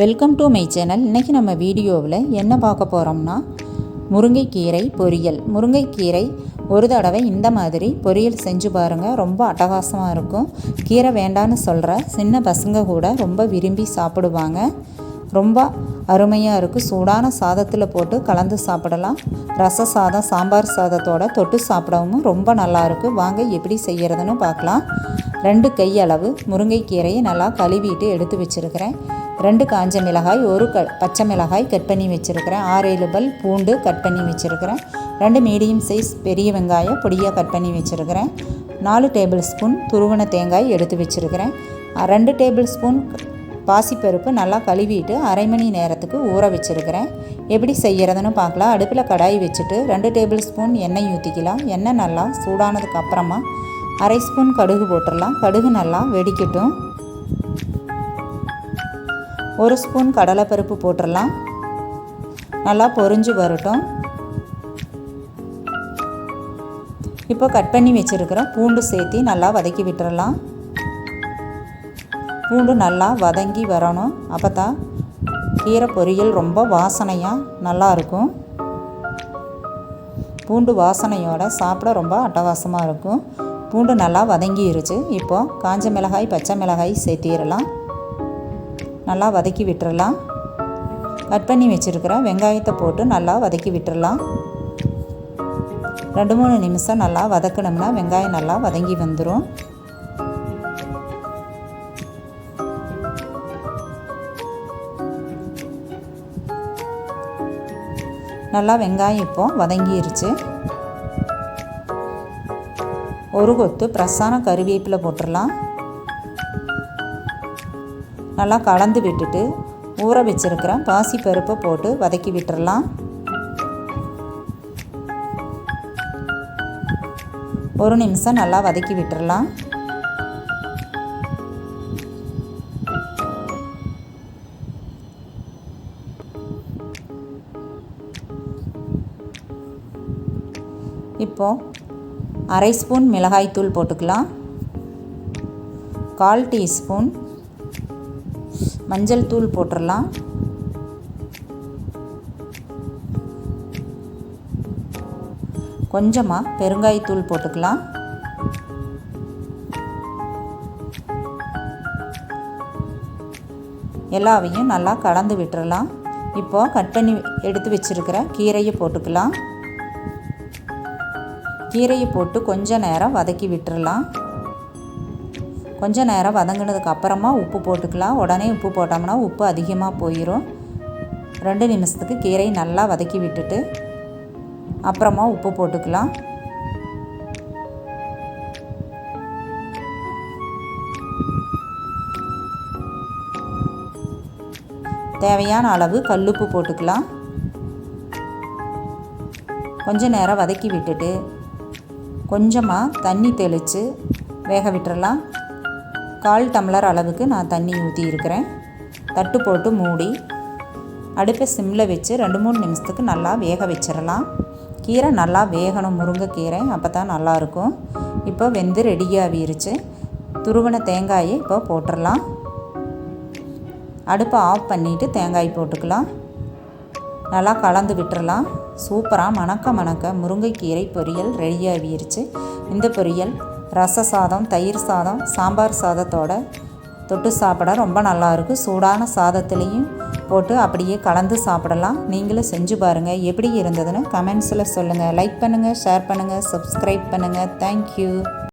Welcome to my channel இன்றைக்கி நம்ம வீடியோவில் என்ன பார்க்க போகிறோம்னா முருங்கைக்கீரை பொரியல். முருங்கைக்கீரை ஒரு தடவை இந்த மாதிரி பொரியல் செஞ்சு பாருங்கள் ரொம்ப அட்டகாசமாக இருக்கும். கீரை வேண்டான்னு சொல்கிற சின்ன பசங்க கூட ரொம்ப விரும்பி சாப்பிடுவாங்க. ரொம்ப அருமையாக இருக்குது சூடான சாதத்தில் போட்டு கலந்து சாப்பிடலாம். ரச சாதம் சாம்பார் சாதத்தோட தொட்டு சாப்பிடவும் ரொம்ப நல்லாயிருக்கு வாங்க எப்படி செய்கிறதுன்னு பார்க்கலாம். ரெண்டு கை அளவு முருங்கைக்கீரையை நல்லா கழுவிட்டு எடுத்து வச்சுருக்கிறேன். ரெண்டு காஞ்ச மிளகாய் ஒரு க பச்சை மிளகாய் கட் பண்ணி வச்சுருக்கிறேன். ஆறு ஏழு பல் பூண்டு கட் பண்ணி வச்சுருக்கிறேன். ரெண்டு மீடியம் சைஸ் பெரிய வெங்காயம் பொடியாக கட் பண்ணி வச்சுருக்கிறேன். நாலு டேபிள் ஸ்பூன் துருவன தேங்காய் எடுத்து வச்சுருக்கிறேன். ரெண்டு டேபிள் ஸ்பூன் பாசிப்பருப்பு நல்லா கழுவிட்டு அரை மணி நேரத்துக்கு ஊற வச்சுருக்கிறேன். எப்படி செய்கிறதுன்னு பார்க்கலாம். அடுப்பில் கடாய் வச்சுட்டு ரெண்டு டேபிள் ஸ்பூன் எண்ணெய் ஊற்றிக்கலாம் எண்ணெய் நல்லா சூடானதுக்கு அப்புறமா அரை ஸ்பூன் கடுகு போட்டுடலாம். கடுகு நல்லா வெடிக்கட்டும். ஒரு ஸ்பூன் கடலைப்பருப்பு போட்டுடலாம். நல்லா பொரிஞ்சு வரட்டும். இப்போ கட் பண்ணி வச்சுருக்கிற பூண்டு சேர்த்து நல்லா வதக்கி விட்டுறலாம். பூண்டு நல்லா வதங்கி வரணும். அப்போ தான் கீரை பொரியல் ரொம்ப வாசனையாக நல்லாயிருக்கும் பூண்டு வாசனையோட சாப்பிட ரொம்ப அட்டகாசமாக இருக்கும். பூண்டு நல்லா வதங்கிருச்சு. இப்போது காஞ்ச மிளகாய் பச்சை மிளகாய் சேர்த்திடலாம். நல்லா வதக்கி விட்டுறலாம். கட் பண்ணி வச்சுருக்கிற வெங்காயத்தை போட்டு நல்லா வதக்கி விட்டுறலாம். ரெண்டு மூணு நிமிஷம் நல்லா வதக்கணும்னா வெங்காயம் நல்லா வதங்கி வந்துடும் நல்லா வெங்காயம் இப்போ வதங்கிருச்சு. ஒரு கொத்து ஃப்ரெஷ்ஷான கருவேப்பிலை போட்டுடலாம் நல்லா கலந்து விட்டுட்டு ஊற வச்சுருக்கிற பாசி பருப்பை போட்டு வதக்கி விட்டுறலாம். ஒரு நிமிஷம் நல்லா வதக்கி விட்டுறலாம். இப்போது அரை ஸ்பூன் மிளகாய்த்தூள் போட்டுக்கலாம். கால் டீஸ்பூன் மஞ்சள் தூள் போட்டுடலாம் கொஞ்சமாக பெருங்காயத்தூள் போட்டுக்கலாம். எல்லாவையும் நல்லா கலந்து விட்டுறலாம். இப்போது கட் பண்ணி எடுத்து வச்சுருக்கிற கீரையை போட்டுக்கலாம். கீரையை போட்டு கொஞ்சம் நேரம் வதக்கி விட்டுறலாம். கொஞ்சம் நேரம் வதங்கினதுக்கு அப்புறமா உப்பு போட்டுக்கலாம். உடனே உப்பு போட்டோம்னா உப்பு அதிகமாக போயிடும் ரெண்டு நிமிஷத்துக்கு கீரை நல்லா வதக்கி விட்டுட்டு அப்புறமா உப்பு போட்டுக்கலாம். தேவையான அளவு கல்லுப்பு போட்டுக்கலாம். கொஞ்ச நேரம் வதக்கி விட்டுட்டு கொஞ்சமாக தண்ணி தெளித்து வேக விட்டுறலாம். கால் டம்ளர் அளவுக்கு நான் தண்ணி ஊற்றி இருக்கிறேன். தட்டு போட்டு மூடி அடுப்பை சிம்மில் வச்சு ரெண்டு மூணு நிமிஷத்துக்கு நல்லா வேக வச்சிடலாம். கீரை நல்லா வேகணும் முருங்கைக்கீரை அப்போ தான் நல்லாயிருக்கும் இப்போ வெந்து ரெடியாகிருச்சு. துருவன தேங்காயை இப்போ போட்டுடலாம். அடுப்பை ஆஃப் பண்ணிவிட்டு தேங்காய் போட்டுக்கலாம். நல்லா கலந்து விட்டுறலாம் சூப்பராக மணக்க மணக்க முருங்கைக்கீரை பொரியல் ரெடியாகிருச்சு. இந்த பொரியல் ரச சாதம் தயிர் சாதம் சாம்பார் சாதத்தோட தொட்டு சாப்பிட ரொம்ப நல்லாயிருக்கும் சூடான சாதத்துலேயும் போட்டு அப்படியே கலந்து சாப்பிடலாம். நீங்களும் செஞ்சு பாருங்கள் எப்படி இருந்ததுன்னு கமெண்ட்ஸில் சொல்லுங்கள் லைக் பண்ணுங்கள் ஷேர் பண்ணுங்கள் சப்ஸ்கிரைப் பண்ணுங்கள் தேங்க்யூ